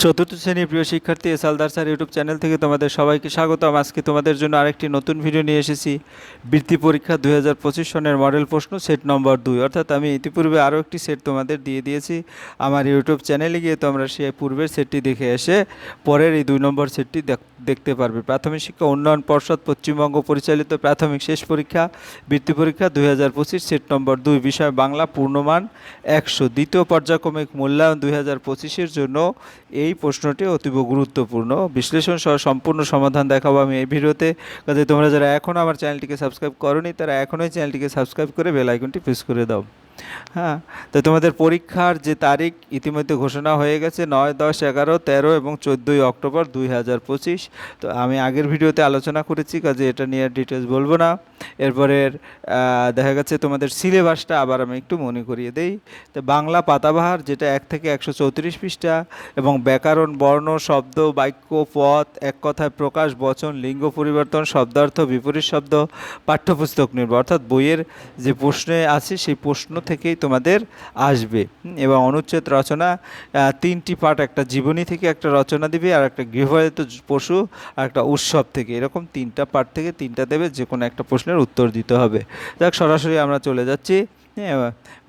চতুর্থ শ্রেণির প্রিয় শিক্ষার্থী S Aldar sir YouTube channel থেকে তোমাদের সবাইকে স্বাগতম। আজকে তোমাদের জন্য আরেকটি নতুন ভিডিও নিয়ে এসেছি। বৃত্তি পরীক্ষা দুই হাজার পঁচিশ সনের মডেল প্রশ্ন সেট নম্বর দুই। অর্থাৎ আমি ইতিপূর্বে আরও একটি সেট তোমাদের দিয়ে দিয়েছি। আমার ইউটিউব চ্যানেলে গিয়ে তোমরা সে পূর্বের সেটটি দেখে এসে পরের এই দুই নম্বর সেটটি দেখ- দেখতে পারবে। প্রাথমিক শিক্ষা, উন্নয়ন, পর্ষদ, পশ্চিমবঙ্গ, পরিচালিত প্রাথমিক শেষ পরীক্ষা, বৃত্তি পরীক্ষা দুই হাজার পঁচিশ সেট নম্বর দুই। বিষয় বাংলা, পূর্ণমান একশো। দ্বিতীয় পর্যায়ক্রমিক মূল্যায়ন দুই জন্য এই প্রশ্নটি অতীব গুরুত্বপূর্ণ। বিশ্লেষণ সহ সম্পূর্ণ সমাধান দেখাবো আমি এই ভিডিওতে। কাজে তোমরা যারা এখনও আমার চ্যানেলটিকে সাবস্ক্রাইব করনি, তারা এখনই চ্যানেলটিকে সাবস্ক্রাইব করে বেল আইকনটি প্রেস করে দাও। হ্যাঁ তো তোমাদের পরীক্ষার যে তারিখ ইতিমধ্যে ঘোষণা হয়ে গেছে নয়, দশ, এগারো, তেরো এবং চোদ্দোই অক্টোবর দুই হাজার পঁচিশ। তো আমি আগের ভিডিওতে আলোচনা করেছি, কাজে এটা নিয়ে ডিটেলস বলব না। এরপরের দেখা গেছে তোমাদের সিলেবাসটা আবার আমি একটু মনে করিয়ে দেই। তো বাংলা পাতাবাহার, যেটা এক থেকে একশো চৌত্রিশ পৃষ্ঠা, এবং ব্যাকরণ, বর্ণ, শব্দ, বাক্য, পথ, এক কথায় প্রকাশ, বচন, লিঙ্গ পরিবর্তন, শব্দার্থ, বিপরীত শব্দ, পাঠ্যপুস্তক নির্ভর। অর্থাৎ বইয়ের যে প্রশ্নে আছে, সেই প্রশ্ন থেকেই তোমাদের আসবে। এবং অনুচ্ছেদ রচনা তিনটি পার্ট একটা জীবনী থেকে একটা রচনা দিবে আর একটা গৃহপালিত পশু আর একটা উৎসব থেকে। এরকম তিনটা পার্ট থেকে তিনটা দেবে যে কোনো একটা প্রশ্নের উত্তর দিতে হবে। দেখ সরাসরি আমরা চলে যাচ্ছি। হ্যাঁ,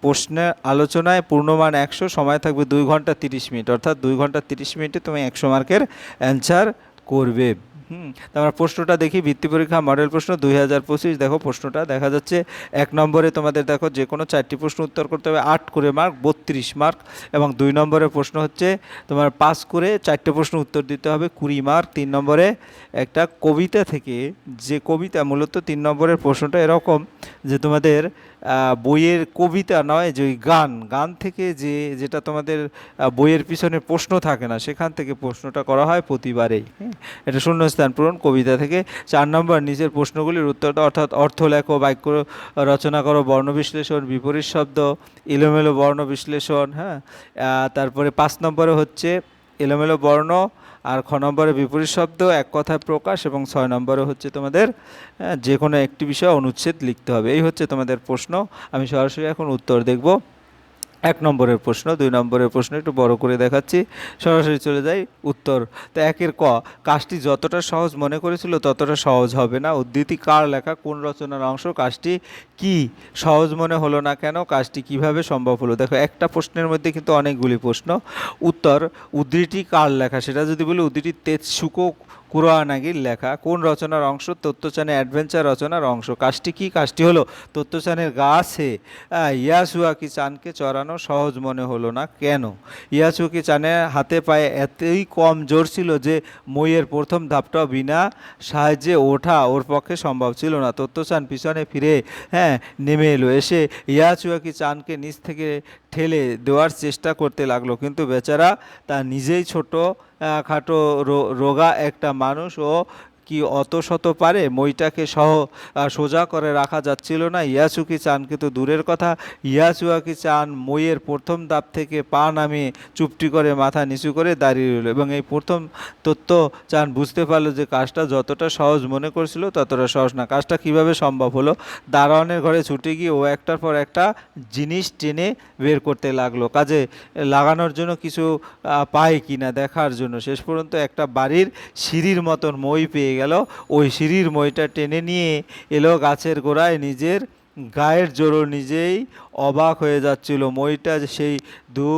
প্রশ্নের আলোচনায় পূর্ণমান একশো সময় থাকবে দুই ঘণ্টা তিরিশ মিনিট। অর্থাৎ দুই ঘণ্টা তিরিশ মিনিটে তুমি একশো মার্কের অ্যান্সার করবে। হুম তারপর প্রশ্নটা দেখি, ভিত্তি পরীক্ষা, মডেল প্রশ্ন, দুই হাজার পঁচিশ। দেখো প্রশ্নটা, দেখা যাচ্ছে এক নম্বরে তোমাদের দেখো যে কোনো চারটি প্রশ্ন উত্তর করতে হবে, আট করে মার্ক, বত্রিশ মার্ক, এবং দুই নম্বরের প্রশ্ন হচ্ছে তোমার পাস করে চারটে প্রশ্ন উত্তর দিতে হবে, কুড়ি মার্ক। তিন নম্বরে একটা কবিতা থেকে যে কবিতা, মূলত তিন নম্বরের প্রশ্নটা এরকম যে তোমাদের বইয়ের কবিতা নয়, যে গান গান থেকে যে, যেটা তোমাদের বইয়ের পিছনে প্রশ্ন থাকে না, সেখান থেকে প্রশ্নটা করা হয় প্রতিবারেই। এটা শূন্যস্থান পূরণ। কবিতা থেকে চার নম্বর নিচের প্রশ্নগুলির উত্তরটা অর্থাৎ অর্থ লেখো বাক্য রচনা করো। বর্ণ বিশ্লেষণ বিপরীত শব্দ এলোমেলো বর্ণ বিশ্লেষণ হ্যাঁ? তারপরে পাঁচ নম্বরে হচ্ছে এলোমেলো বর্ণ আর খ নম্বরে বিপরীত শব্দ এক কথায় প্রকাশ এবং ছয় নম্বরে হচ্ছে তোমাদের আহ, যে কোনো একটি বিষয় অনুচ্ছেদ লিখতে হবে। এই হচ্ছে তোমাদের প্রশ্ন। আমি সরাসরি এখন উত্তর দেখব। এক নম্বরের প্রশ্ন, দুই নম্বরের প্রশ্ন একটু বড় করে দেখাচ্ছি, সরাসরি চলে যাই, উত্তর। তো একের ক, কাজটি যতটা সহজ মনে করেছিল ততটা সহজ হবে না। উদ্ধৃতি কার লেখা, কোন রচনার অংশ, কাজটি কি? সহজ মনে হলো না কেন? কাজটি কীভাবে সম্ভব হলো? দেখো, একটা প্রশ্নের মধ্যে কিন্তু অনেকগুলি প্রশ্ন। উত্তর, উদ্ধৃতি কার লেখা, সেটা যদি বলি, উদ্ধৃতি তেজসুকো কুরআনাগির লেখা, কোন রচনার অংশ? তত্ত্বচানে অ্যাডভেঞ্চার রচনার অংশ। কাজটি কি? কাজটি হলো, তত্ত্বচানের গাছে ইয়াসুয়াকি চানকে চড়ানো সহজ মনে হলো না। কেন? ইয়াসুয়াকি চানের হাতে পায়ে এতই কম জোর ছিল যে মইয়ের প্রথম ধাপটাও বিনা সাহায্যে ওঠা ওর পক্ষে সম্ভব ছিল না। তত্ত্বচান পিছনে ফিরে হ্যাঁ নেমে এলো। এসে ইয়াচুয়াকি চানকে নিচ থেকে ঠেলে দেওয়ার চেষ্টা করতে লাগল। কিন্তু বেচারা তা নিজেই ছোট খাটো রোগা একটা মানুষ ও কি অত শত পারে? মইটাকে সহ সোজা করে রাখা যাচ্ছিল না। ইয়াসুকি চান, কিন্তু দূরের কথা ইয়াসুয়াকি চান মইয়ের প্রথম দাপ থেকে পা নামিয়ে চুপটি করে মাথা নিচু করে দাঁড়িয়ে রইল এবং এই প্রথম তত্ত্ব চান বুঝতে পারল যে কাজটা যতটা সহজ মনে করছিল, ততটা সহজ না। কাজটা কীভাবে সম্ভব হলো? দারোয়ানের ঘরে ছুটে গিয়ে ও একটার পর একটা জিনিস টেনে বের করতে লাগল। কাজে লাগানোর জন্য কিছু পায় কিনা দেখার জন্য। শেষ পর্যন্ত একটা বাড়ির সিঁড়ির মতন মই পেয়ে গেল। ওই সিঁড়ির মইটা টেনে নিয়ে এলো গাছের গোড়ায়। নিজের গায়ের জোরও নিজেই অবাক হয়ে যাচ্ছিল। মইটা সেই দু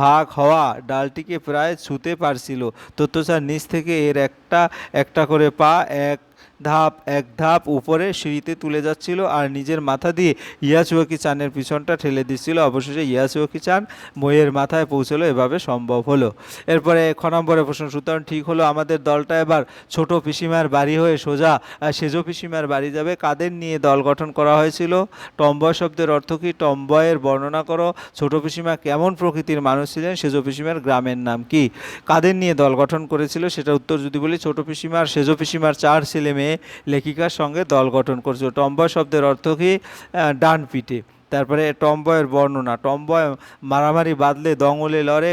ভাগ হওয়া ডালটিকে প্রায় ছুতে পারছিল। তত্ত্বচার নিচ থেকে এর একটা একটা করে পা, এক ধাপ, এক ধাপ উপরে সিঁড়িতে তুলে যাচ্ছিল আর নিজের মাথা দিয়ে ইয়াচুয়াকি চানের পিছনটা ঠেলে দিচ্ছিল। অবশেষে ইয়াচুয়াকি চান মইয়ের মাথায় পৌঁছলো, এভাবে সম্ভব হলো। এরপরে খ নম্বরের প্রশ্ন, সুতরাং ঠিক হলো, আমাদের দলটা এবার ছোট পিসিমার বাড়ি হয়ে সোজা সেজো পিসিমার বাড়ি যাবে। কাদের নিয়ে দল গঠন করা হয়েছিল? টম্বয় শব্দের অর্থ কি? টম্বয়ের বর্ণনা করো। ছোট পিসিমা কেমন প্রকৃতির মানুষ ছিলেন? সেজো পিসিমার গ্রামের নাম কি? কাদের নিয়ে দল গঠন করেছিল? সেটা উত্তর যদি বলি, ছোট পিসিমার, সেজো পিসিমার চার ছেলে মেয়ে লেখিকার সঙ্গে দল গঠন করেছিল। টম্বয় শব্দের অর্থ কি? ডান পিঠে। তারপরে টম্বয়ের বর্ণনা টম্বয় মারামারি বাদলে দঙলে লড়ে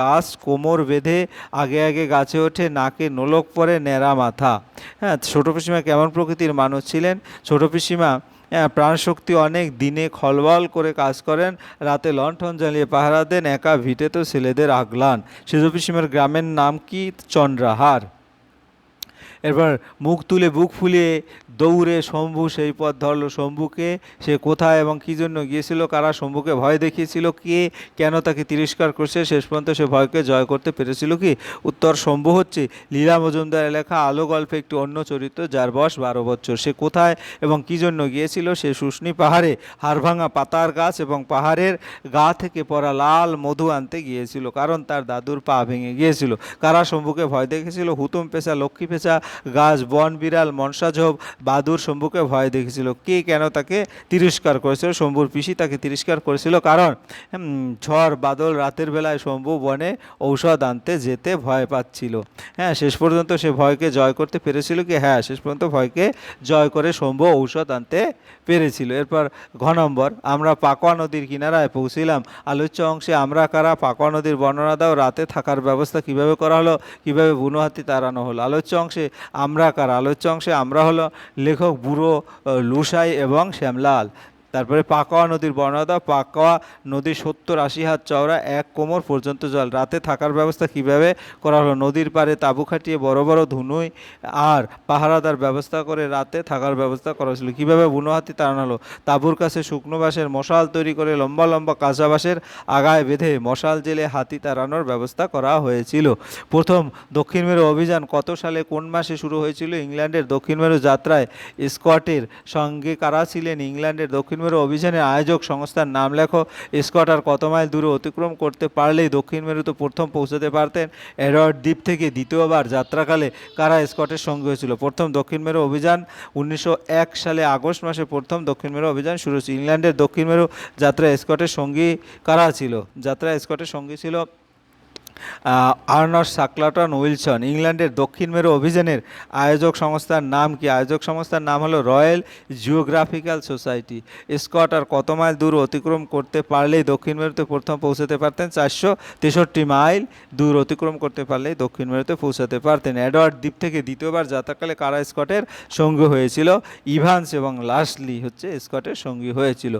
গাছ কোমর বেঁধে আগে আগে গাছে ওঠে নাকে নোলক পরে ন্যাড়া মাথা। হ্যাঁ ছোট পিসিমা কেমন প্রকৃতির মানুষ ছিলেন? ছোট পিসিমা হ্যাঁ, প্রাণশক্তি অনেক দিনে খলবল করে কাজ করেন রাতে লণ্ঠন জ্বালিয়ে পাহারা দেন একা ভিটে তো ছেলেদের আগলান। সেজপিসিমের গ্রামের নাম কি? চন্দ্রাহার। এরপর মুখ তুলে বুক ফুলিয়ে দৌড়ে শম্ভু সেই পথ ধরলো শম্ভুকে, সে কোথায় এবং কী জন্য গিয়েছিল, কারা শম্ভুকে ভয় দেখিয়েছিল, কে কেন তাকে তিরস্কার করছে, শেষ পর্যন্ত সে ভয়কে জয় করতে পেরেছিল কি? উত্তর শম্ভু হচ্ছে, লীলা মজুমদার লেখা আলো গল্পে একটি অন্য চরিত্র যার বয়স বারো বছর। সে কোথায় এবং কী জন্য গিয়েছিল, সে শুষ্নি পাহাড়ে হাড়ভাঙা পাতার গাছ এবং পাহাড়ের গা থেকে পড়া লাল মধু আনতে গিয়েছিল, কারণ তার দাদুর পা ভেঙে গিয়েছিল। কারা শম্ভুকে ভয় দেখেছিল হুতুম পেঁচা, লক্ষ্মী পেঁচা, গাছ, বন, বিড়াল মনসাঝোপ বাদুর শম্ভুকে ভয় দেখেছিল কে কেন তাকে তিরস্কার করেছিল? শম্ভুর পিসি তাকে তিরস্কার করেছিল কারণ ঝড়, বাদল রাতের বেলায় শম্ভু বনে ঔষধ আনতে যেতে ভয় পাচ্ছিল। হ্যাঁ শেষ পর্যন্ত সে ভয়কে জয় করতে পেরেছিল কি? হ্যাঁ শেষ পর্যন্ত ভয়কে জয় করে শম্ভু ঔষধ আনতে পেরেছিল। এরপর ঘ নম্বর, আমরা পাকোয়া নদীর কিনারায় পৌঁছিলাম। আলোচ্য অংশে আমরা কারা? পাকোয়া নদীর বর্ণনা দাও। রাতে থাকার ব্যবস্থা কীভাবে করা হলো? কীভাবে বুনো হাতি তাড়ানো হলো? আলোচ্য অংশে আমরা কারা? আলোচ্য অংশে আমরা হলো লেখক বুড়ো লুসাই এবং শ্যামলাল। তারপরে পাকোয়া নদীর বর্ণনা পাকোয়া নদী সত্তর আশি হাত চওড়া, এক কোমর পর্যন্ত জল। রাতে থাকার ব্যবস্থা কীভাবে করা হলো? নদীর পাড়ে তাঁবু খাটিয়ে বড় বড় ধুনুই আর পাহারাদার ব্যবস্থা করে রাতে থাকার ব্যবস্থা করা হয়েছিল। কীভাবে বুনো হাতি তাড়ানো তাঁবুর কাছে শুকনো বাঁশের মশাল তৈরি করে লম্বা লম্বা কাঁচা বাঁশের আগায় বেঁধে মশাল জেলে হাতি তাড়ানোর ব্যবস্থা করা হয়েছিল। প্রথম দক্ষিণ মেরু অভিযান কত সালে কোন মাসে শুরু হয়েছিল? ইংল্যান্ডের দক্ষিণ মেরু যাত্রায় স্কটের সঙ্গে কারা ছিলেন? ইংল্যান্ডের দক্ষিণ মেরু অভিযানের আয়োজক সংস্থার নাম লেখো। স্কট আর কত মাইল দূরে অতিক্রম করতে পারলেই দক্ষিণ মেরুতে প্রথম পৌঁছাতে পারতেন। এডওয়ার্ড দ্বীপ থেকে দ্বিতীয়বার যাত্রাকালে কারা স্কটের সঙ্গে হয়েছিল? প্রথম দক্ষিণ মেরু অভিযান উনিশশো এক সালে আগস্ট মাসে প্রথম দক্ষিণ মেরু অভিযান শুরু হয়েছে। ইংল্যান্ডের দক্ষিণ মেরু যাত্রা স্কটের সঙ্গী কারা ছিল? যাত্রা স্কটের সঙ্গী ছিল আর্নস্ট সাকলাটন উইলসন, ইংল্যান্ডের দক্ষিণ মেরু অভিযানের আয়োজক সংস্থার নাম কি? আয়োজক সংস্থার নাম হলো রয়্যাল জিওগ্রাফিক্যাল সোসাইটি। স্কট আর কত মাইল দূর অতিক্রম করতে পারলেই দক্ষিণ মেরুতে প্রথম পৌঁছাতে পারতেন? চারশো তেষট্টি মাইল দূর অতিক্রম করতে পারলেই দক্ষিণ মেরুতে পৌঁছাতে পারতেন। অ্যাডওয়ার্ড দ্বীপ থেকে দ্বিতীয়বার যাত্রাকালে কারা স্কটের সঙ্গী হয়েছিল? ইভান্স এবং লাস্টলি হচ্ছে স্কটের সঙ্গী হয়েছিল।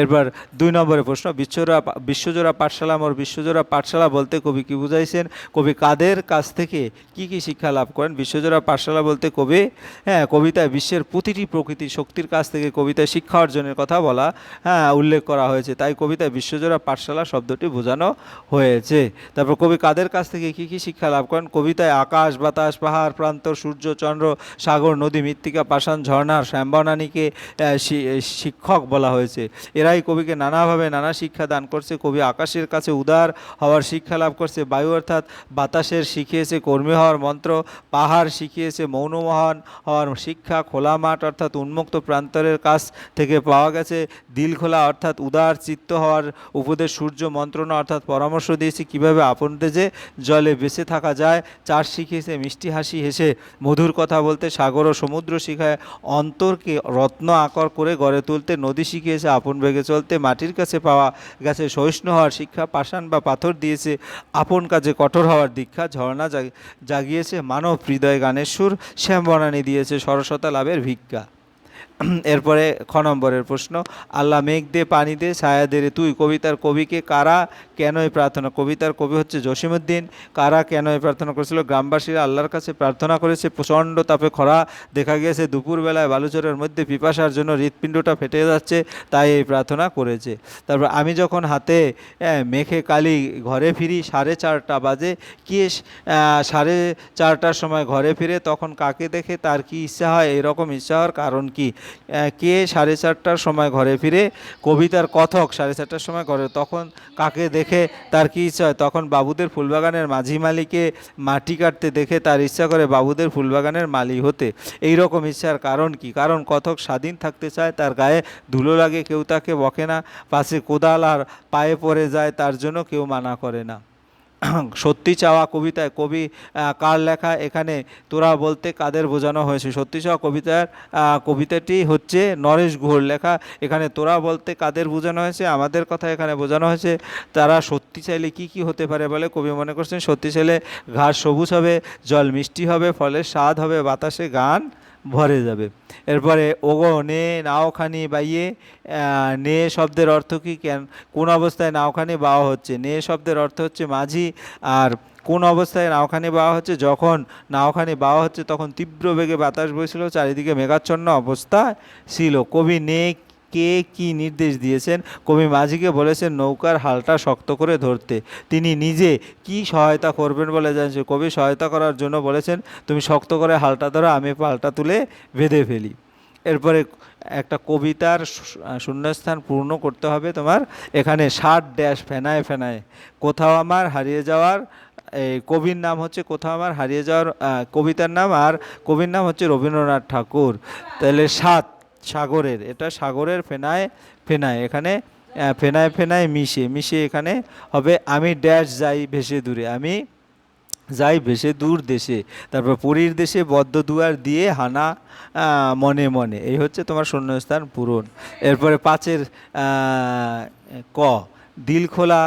এরপর দুই নম্বরের প্রশ্ন, বিশ্বজোড়া বিশ্বজোড়া পাঠশালা মোর বিশ্বজোড়া পাঠশালা বলতে কবি কি বুঝাইছেন, কবি কাদের কাছ থেকে কি কি শিক্ষা লাভ করেন? বিশ্বজোড়া পাঠশালা বলতে কবি হ্যাঁ কবিতায় বিশ্বের প্রতিটি প্রকৃতি শক্তির কাছ থেকে কবিতায় শিক্ষা অর্জনের কথা বলা হ্যাঁ উল্লেখ করা হয়েছে। তাই কবিতায় বিশ্বজোড়া পাঠশালা শব্দটি বোঝানো হয়েছে। তারপর কবি কাদের কাছ থেকে কি কি শিক্ষা লাভ করেন? কবিতায় আকাশ, বাতাস, পাহাড়, প্রান্তর, সূর্য, চন্দ্র, সাগর, নদী, মৃত্তিকা, পাষাণ ঝর্ণার শ্যামবনানীকে শিক্ষক বলা হয়েছে। এরাই কবিকে নানাভাবে নানা শিক্ষা দান করছে। কবি আকাশের কাছে উদার হওয়ার শিক্ষা লাভ করছে। বায়ু অর্থাৎ বাতাসের শিখিয়েছে কর্মী হওয়ার মন্ত্র, পাহাড় শিখিয়েছে মৌনমহান হওয়ার শিক্ষা, খোলা মাঠ অর্থাৎ উন্মুক্ত প্রান্তরের কাছ থেকে পাওয়া গেছে। দিল খোলা অর্থাৎ উদার চিত্ত হওয়ার উপদেশ সূর্য মন্ত্রণা অর্থাৎ পরামর্শ দিয়েছে কীভাবে আপন দেশে জলে বেঁচে থাকা যায়। চার শিখিয়েছে মিষ্টি হাসি হেসে মধুর কথা বলতে, সাগর ও সমুদ্র শিখায় অন্তরকে রত্ন আকর করে গড়ে তুলতে। নদী শিখিয়েছে আপন বেগে চলতে, মাটির কাছে পাওয়া গেছে সহিষ্ণু হওয়ার শিক্ষা, পাষাণ বা পাথর দিয়েছে। আপন কাজে কঠোর হওয়ার দীক্ষা, ঝর্ণা জাগ- জাগিয়েছে মানব হৃদয় গানের সুর শ্যাম বনানি দিয়েছে সরসতা লাভের ভিক্ষা। এরপরে খ নম্বরের প্রশ্ন, আল্লাহ মেঘ দে পানি দে ছায়া দে তুই কবিতার কবিকে কারা কেনই প্রার্থনা, কবিতার কবি হচ্ছে জসিমুদ্দিন কারা কেনই প্রার্থনা করেছিল? গ্রামবাসীরা আল্লাহর কাছে প্রার্থনা করেছে, প্রচণ্ড তাপে খরা দেখা গিয়েছে, দুপুরবেলায় বালুচরের মধ্যে পিপাসার জন্য হৃৎপিণ্ডটা ফেটে যাচ্ছে, তাই এই প্রার্থনা করেছে। তারপর আমি যখন হাতে মেখে কালি ঘরে ফিরি, সাড়ে চারটা বাজে, কে সাড়ে চারটার সময় ঘরে ফিরে তখন কাকে দেখে? তার কি ইচ্ছা হয়? এরকম ইচ্ছা হওয়ার কারণ কি? কে সাড়ে চারটার সময় ঘরে ফিরে? কবিতার কথক সাড়ে চারটার সময় ঘরে, তখন কাকে দেখে তার কি ইচ্ছা হয়? তখন বাবুদের ফুলবাগানের মাঝি মালিকে মাটি কাটতে দেখে তার ইচ্ছা করে বাবুদের ফুলবাগানের মালি হতে। এই রকম ইচ্ছার কারণ কি? কারণ কথক স্বাধীন থাকতে চায়, তার গায়ে ধুলো লাগে, কেউ তাকে বকে না পাশে কোদাল আর পায়ে পড়ে যায়, তার জন্য কেউ মানা করে না। সত্যি চাওয়া কবিতায় কবি কার লেখা এখানে তোরা বলতে কাদের বোঝানো হয়েছে? সত্যি চাওয়া কবিতার কবিতাটি হচ্ছে নরেশ গুহর লেখা। এখানে তোরা বলতে কাদের বোঝানো হয়েছে? আমাদের কথা এখানে বোঝানো হয়েছে। তারা সত্যি চাইলে কি কি হতে পারে বলে কবি মনে করছেন? সত্যি চাইলে ঘাস সবুজ হবে, জল মিষ্টি হবে, ফলের স্বাদ হবে, বাতাসে গান ভরে যাবে। এরপরে, ওগো, নে, নাওখানি বাইয়ে নে শব্দের অর্থ কি কেন? কোন অবস্থায় নাওখানি বাওয়া হচ্ছে? নে শব্দের অর্থ হচ্ছে মাঝি, আর কোন অবস্থায় নাওখানি বাওয়া হচ্ছে? যখন নাওখানি বাওয়া হচ্ছে, তখন তীব্র বেগে বাতাস বইছিল, চারিদিকে মেঘাচ্ছন্ন অবস্থা ছিল। কবি নে কে কি নির্দেশ দিয়েছেন? কবি মাঝিকে বলেছেন, নৌকার হালটা শক্ত করে ধরতে। তিনি নিজে কি সহায়তা করবেন? বলে জানছে কবি সহায়তা করার জন্য বলেছেন, তুমি শক্ত করে হালটা ধরো, আমি পালটা তুলে বেঁধে ফেলি। এরপরে একটা কবিতার শূন্যস্থান পূর্ণ করতে হবে তোমার। এখানে ষাট ড্যাশ ফেনায় ফেনায়, কোথাও আমার হারিয়ে যাওয়ার এই কবির নাম হচ্ছে, কোথাও আমার হারিয়ে যাওয়ার কবিতার নাম, আর কবির নাম হচ্ছে, রবীন্দ্রনাথ ঠাকুর। তাহলে সাত সাগরের, এটা সাগরের ফেনায় ফেনায়, এখানে ফেনায় ফেনায় মিশে মিশে এখানে হবে, আমি ড্যাশ যাই ভেসে দূরে, আমি যাই ভেসে দূর দেশে, তারপর পুরীর দেশে বদ্ধ দুয়ার দিয়ে হানা মনে মনে, এই হচ্ছে তোমার শূন্যস্থান পূরণ। এরপরে পাঁচের ক দিল খোলা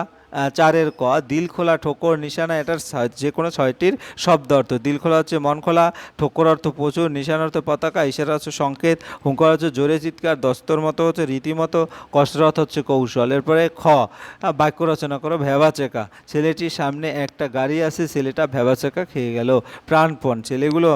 চারের ক, দিল খোলা, ঠোকর, নিশানা, এটার যে কোনো ছয়টির শব্দ অর্থ। দিল খোলা হচ্ছে মন খোলা, ঠোকর অর্থ প্রচুর, নিশানা অর্থ পতাকা, ইশারা হচ্ছে সংকেত, হুঙ্কার হচ্ছে জোরে চিৎকার, দস্তর মতো হচ্ছে রীতিমতো, কসরত হচ্ছে কৌশল। এরপরে খ বাক্য রচনা করো, ভেবাচেকা। ছেলেটির সামনে একটা গাড়ি আছে, ছেলেটা ভেবাচেকা খেয়ে গেল। প্রাণপণ, ছেলেগুলো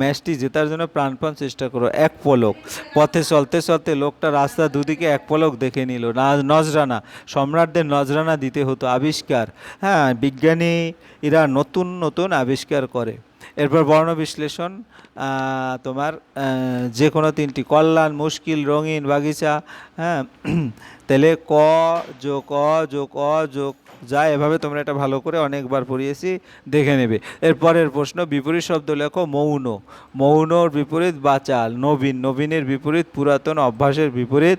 ম্যাচটি জেতার জন্য প্রাণপণ চেষ্টা করো। এক পলক, পথে চলতে চলতে লোকটা রাস্তা দুদিকে এক পলক দেখে নিল। না, নজরানা, সম্রাটদের নজরানা দিতে হতো। আবিষ্কার। হ্যাঁ বিজ্ঞানী এরা নতুন নতুন আবিষ্কার করে। এরপর বর্ণ বিশ্লেষণ তোমার যে কোনো তিনটি, কল্যাণ, মুশকিল, রঙিন, বাগিচা হ্যাঁ? তাহলে ক, যোগ ক যোগ ক যোগ, যা, এভাবে তোমরা এটা ভালো করে অনেকবার পড়িয়েছি, দেখে নেবে। এরপরের প্রশ্ন, বিপরীত শব্দ লেখো মৌন। মৌনর বিপরীত বাচাল, নবীন। নবীনের বিপরীত পুরাতন অভ্যাসের বিপরীত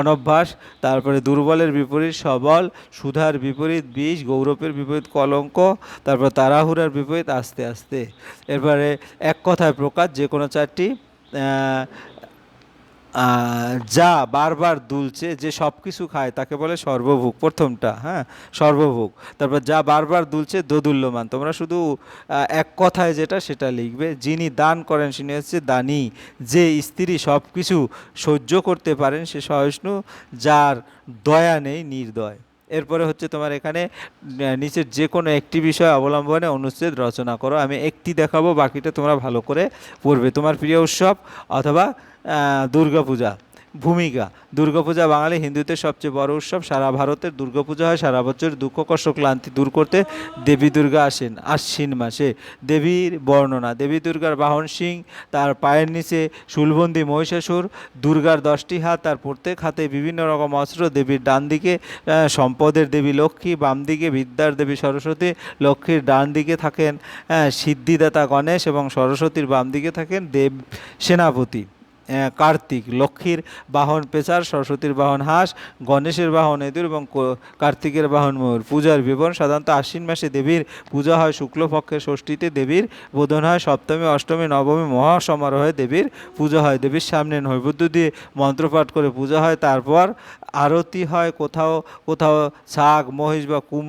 অনভ্যাস। তারপরে দুর্বলের বিপরীত সবল, সুধার বিপরীত বিষ, গৌরবের বিপরীত কলঙ্ক। তারপর তাড়াহুড়ার বিপরীত আস্তে আস্তে। এরপরে এক কথায় প্রকাশ, যে কোনো চারটি যা বারবার দুলছে, যে সব কিছু খায়, তাকে বলে সর্বভোগ, প্রথমটা হ্যাঁ সর্বভোগ। তারপর যা বারবার দুলছে, দোদুল্যমান। তোমরা শুধু এক কথায় যেটা, সেটা লিখবে। যিনি দান করেন তিনি হচ্ছে দানী। যে স্ত্রী সব কিছু সহ্য করতে পারেন, সে সহিষ্ণু, যার দয়া নেই, নির্দয়। এরপরে হচ্ছে তোমার এখানে নিচের যে কোনো একটি বিষয় অবলম্বনে অনুচ্ছেদ রচনা করো। আমি একটি দেখাবো, বাকিটা তোমরা ভালো করে পড়বে। তোমার প্রিয় উৎসব অথবা দুর্গাপূজা। ভূমিকা। দুর্গাপূজা বাঙালি হিন্দুদের সবচেয়ে বড় উৎসব। সারা ভারতের দুর্গাপূজা হয়, সারা বছর দুঃখ, কষ্ট, ক্লান্তি দূর করতে দেবী দুর্গা আসেন, আশ্বিন মাসে। দেবীর বর্ণনা, দেবী দুর্গার বাহন সিং তার পায়ের নিচে শুলবন্দি মহিষাসুর, দুর্গার দশটি হাত, তার প্রত্যেক হাতে বিভিন্ন রকম অস্ত্র, দেবীর ডান দিকে সম্পদের দেবী লক্ষ্মী, বাম দিকে বিদ্যার দেবী সরস্বতী, লক্ষ্মীর ডান দিকে থাকেন সিদ্ধিদাতা গণেশ এবং সরস্বতীর বাম দিকে থাকেন দেব সেনাপতি। কার্তিক, লক্ষ্মীর বাহন পেশার সরস্বতীর বাহন হাঁস, গণেশের বাহন এদুর এবং কার্তিকের বাহন ময়ূর। পূজার বিবরণ সাধারণত আশ্বিন মাসে দেবীর পূজা হয় শুক্লপক্ষের ষষ্ঠীতে দেবীর বোধন হয়, সপ্তমী, অষ্টমী, নবমী মহাসমারোহে দেবীর পূজা হয়। দেবীর সামনে নৈবেদ্য দিয়ে মন্ত্রপাঠ করে পূজা হয়। তারপর আরতি হয়, কোথাও কোথাও শাক, মহিষ বা কুম,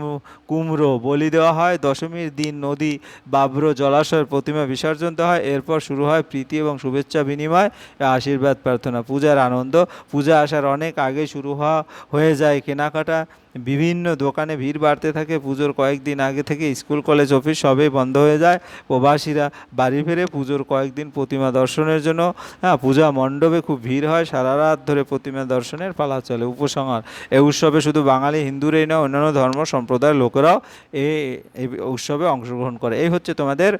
কুমড়ো বলি দেওয়া হয়। দশমীর দিন নদী, বাব্র, জলাশয়ের প্রতিমা বিসর্জন দেওয়া হয়। এরপর শুরু হয় প্রীতি এবং শুভেচ্ছা বিনিময়। আশীর্বাদ প্রার্থনা। পূজার আনন্দ। পূজা আসার অনেক আগে শুরু হওয়া হয়ে যায় কেনাকাটা। বিভিন্ন দোকানে ভিড় বাড়তে থাকে, পুজোর কয়েকদিন আগে থেকে স্কুল, কলেজ, অফিস সবই বন্ধ হয়ে যায়। প্রবাসীরা বাড়ি ফিরে পুজোর কয়েকদিন প্রতিমা দর্শনের জন্য হ্যাঁ পূজা মণ্ডপে খুব ভিড় হয়, সারা রাত ধরে প্রতিমা দর্শনের পালা চলে, উপসংহার। এই উৎসবে শুধু বাঙালি, হিন্দুরাই নয়, অন্যান্য ধর্ম সম্প্রদায়ের লোকেরাও এই উৎসবে অংশগ্রহণ করে। এই হচ্ছে তোমাদের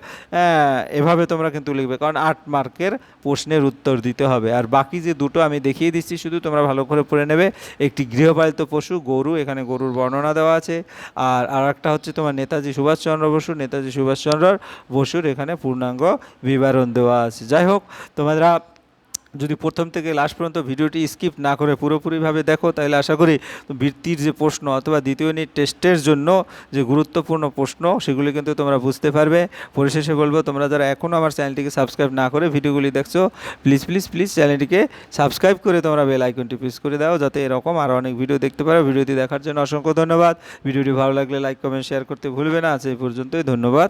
এভাবে তোমরা কিন্তু লিখবে, কারণ আট মার্কের প্রশ্নের উত্তর দিতে হবে। আর বাকি যে দুটো আমি দেখিয়ে দিচ্ছি, শুধু তোমরা ভালো করে পড়ে নেবে। একটি গৃহপালিত পশু, গরু এখানে গরুর বর্ণনা দেওয়া আছে। আর আর একটা হচ্ছে তোমার নেতাজি সুভাষচন্দ্র বসু নেতাজি সুভাষচন্দ্র বসুর এখানে পূর্ণাঙ্গ বিবরণ দেওয়া আছে। যাই হোক, তোমরা যদি প্রথম থেকে লাস্ট পর্যন্ত ভিডিওটি স্কিপ না করে পুরোপুরিভাবে দেখো, তাহলে আশা করি বৃত্তির যে প্রশ্ন অথবা দ্বিতীয় ইউনিট টেস্টের জন্য যে গুরুত্বপূর্ণ প্রশ্ন, সেগুলি কিন্তু তোমরা বুঝতে পারবে। পরিশেষে বলব, তোমরা যারা এখনও আমার চ্যানেলটিকে সাবস্ক্রাইব না করে ভিডিওগুলি দেখছ প্লিজ প্লিজ প্লিজ চ্যানেলটিকে সাবস্ক্রাইব করে তোমরা বেল আইকনটি প্রেস করে দাও, যাতে এরকম আরও অনেক ভিডিও দেখতে পারো। ভিডিওটি দেখার জন্য অসংখ্য ধন্যবাদ। ভিডিওটি ভালো লাগলে লাইক কমেন্ট শেয়ার করতে ভুলবে না। আজ এই পর্যন্তই, ধন্যবাদ।